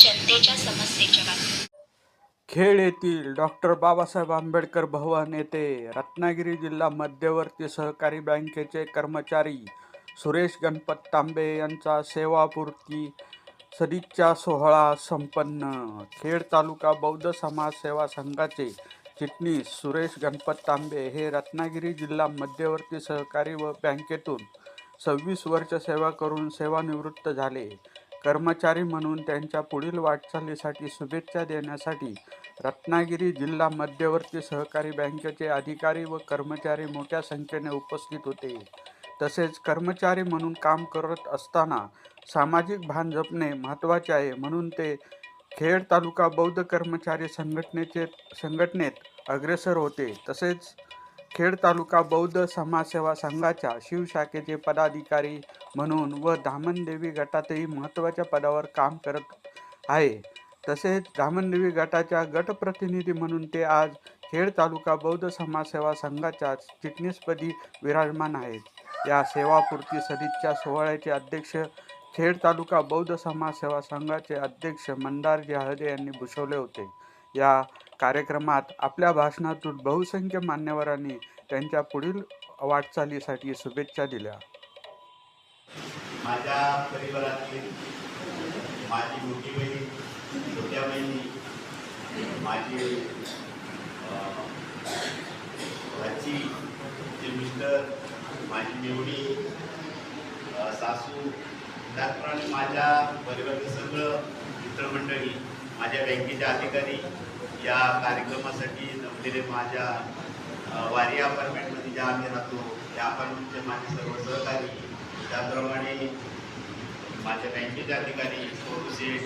जनतेच्या समस्येच्या बाबतीत. खेड येथील डॉक्टर बाबासाहेब आंबेडकर भवन येथे रत्नागिरी जिल्हा मध्यवर्ती सहकारी बँकेचे कर्मचारी सुरेश गणपत तांबे यांचा सेवापूर्ती सदिच्छा सोहळा संपन्न. खेड तालुका बौद्ध समाज सेवा संघाचे चिटणीस सुरेश गणपत तांबे हे रत्नागिरी जिल्हा मध्यवर्ती सहकारी व बँकेतून सव्वीस वर्ष सेवा करून सेवानिवृत्त झाले. कर्मचारी म्हणून त्यांच्या पुढील वाटचालीसाठी शुभेच्छा देण्यासाठी रत्नागिरी जिल्हा मध्यवर्ती सहकारी बँकेचे अधिकारी व कर्मचारी मोठ्या संख्येने उपस्थित होते. तसेच कर्मचारी म्हणून काम करत असताना सामाजिक भान जपणे महत्त्वाचे आहे म्हणून ते खेड तालुका बौद्ध कर्मचारी संघटनेचे संघटनेत अग्रेसर होते. तसेच खेड तालुका बौद्ध समाजसेवा संघाच्या शिवशाखेचे पदाधिकारी म्हणून व धामणदेवी गटातही महत्त्वाच्या पदावर काम करत आहे. तसेच धामणदेवी गटाच्या गटप्रतिनिधी म्हणून ते आज खेड तालुका बौद्ध समाजसेवा संघाच्या चिटणीसपदी विराजमान आहेत. या सेवापूर्ती सदिच्छा सोहळ्याचे अध्यक्ष खेड तालुका बौद्ध समाजसेवा संघाचे अध्यक्ष मंदारजी हळदे यांनी भूषवले होते. या कार्यक्रमात आपल्या भाषणातून बहुसंख्य मान्यवरांनी त्यांच्या पुढील वाटचालीसाठी शुभेच्छा दिल्या. माझ्या परिवारातील माझी मोठी बहीण छोट्या बहिणी माझी अं, भाची जे मिस्टर माझी निवडी सासू त्याचप्रमाणे माझ्या परिवारातील सगळं मित्रमंडळी माझ्या बँकेचे अधिकारी या कार्यक्रमासाठी जमलेले माझ्या वारी अपार्टमेंटमध्ये ज्या आम्ही राहतो त्या अपार्टमेंटचे माझे सर्व सहकारी त्याप्रमाणे माझ्या बँकेचे अधिकारी सोनू शेठ